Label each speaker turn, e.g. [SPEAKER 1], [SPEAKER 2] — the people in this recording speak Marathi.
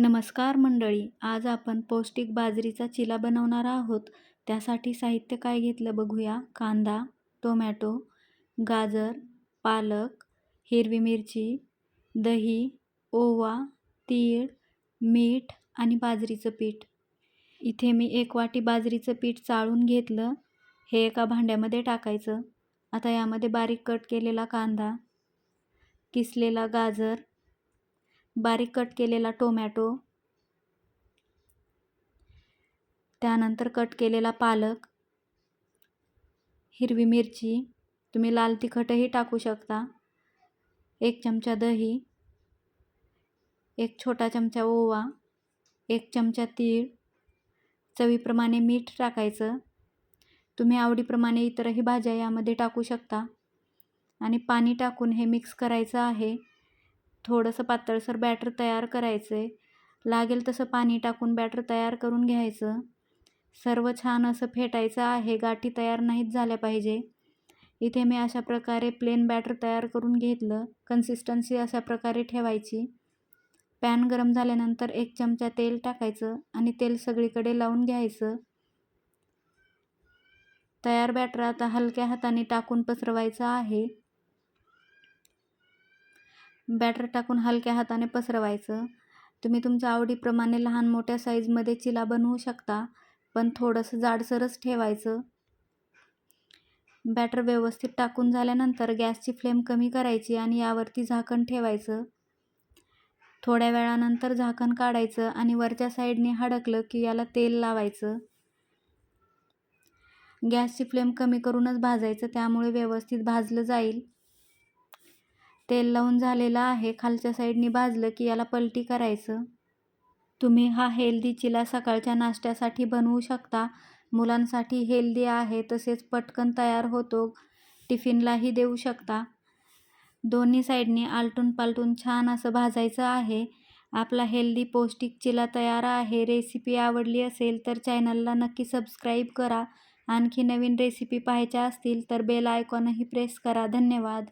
[SPEAKER 1] नमस्कार मंडळी आज आपण पौष्टिक बाजरीचा चिला बनवणार आहोत. त्यासाठी साहित्य काय घेतलं बघूया. कांदा टोमॅटो गाजर पालक हिरवी मिरची दही ओवा तीळ मीठ आणि बाजरीचं पीठ. इथे मी एक वाटी बाजरीचं पीठ चाळून घेतलं. हे एका भांड्यामध्ये टाकायचं. आता यामध्ये बारीक कट केलेला कांदा किसलेला गाजर बारीक कट केलेला टोमॅटो. त्यानंतर कट केलेला पालक. हिरवी मिरची. तुम्ही लाल तिखटही टाकू शकता. एक चमचा दही. एक छोटा चमचा ओवा. एक चमचा तीळ. चवीप्रमाणे मीठ टाकायचं. तुम्ही आवडीप्रमाणे इतरही भाज्या यामध्ये टाकू शकता. आणि पाणी टाकून हे मिक्स करायचं आहे. थोडंसं पातळसर बॅटर तयार करायचं आहे लागेल तसं पाणी टाकून बॅटर तयार करून घ्यायचं. सर्व छान असं फेटायचं आहे गाठी तयार नाहीत झाल्या पाहिजे. इथे मी अशा प्रकारे प्लेन बॅटर तयार करून घेतलं. कन्सिस्टन्सी अशा प्रकारे ठेवायची. पॅन गरम झाल्यानंतर एक चमचा तेल टाकायचं आणि तेल सगळीकडे लावून घ्यायचं. तयार बॅटर आता हलक्या हाताने टाकून पसरवायचं आहे. बॅटर टाकून हलक्या हाताने पसरवायचं. तुम्ही तुमच्या आवडीप्रमाणे लहान मोठ्या साईजमध्ये चिला बनवू शकता पण थोडंसं जाडसरच ठेवायचं. बॅटर व्यवस्थित टाकून झाल्यानंतर गॅसची फ्लेम कमी करायची आणि यावरती झाकण ठेवायचं. थोड्या वेळानंतर झाकण काढायचं आणि वरच्या साईडने हडकलं की याला तेल लावायचं. गॅसची फ्लेम कमी करूनच भाजायचं त्यामुळे व्यवस्थित भाजलं जाईल. तेल लावून झालेलं आहे. खालच्या साईडनी भाजलं की याला पलटी करायचं. तुम्ही हा हेल्दी चिला सकाळच्या नाश्त्यासाठी बनवू शकता. मुलांसाठी हेल्दी आहे तसेच पटकन तयार होतो. टिफिनलाही देऊ शकता. दोन्ही साईडनी आलटून पालटून छान असं भाजायचं आहे. आपला हेल्दी पौष्टिक चिला तयार आहे. रेसिपी आवडली असेल तर चॅनलला नक्की सबस्क्राईब करा. आणखी नवीन रेसिपी पाहायच्या असतील तर बेल आयकॉनही प्रेस करा. धन्यवाद.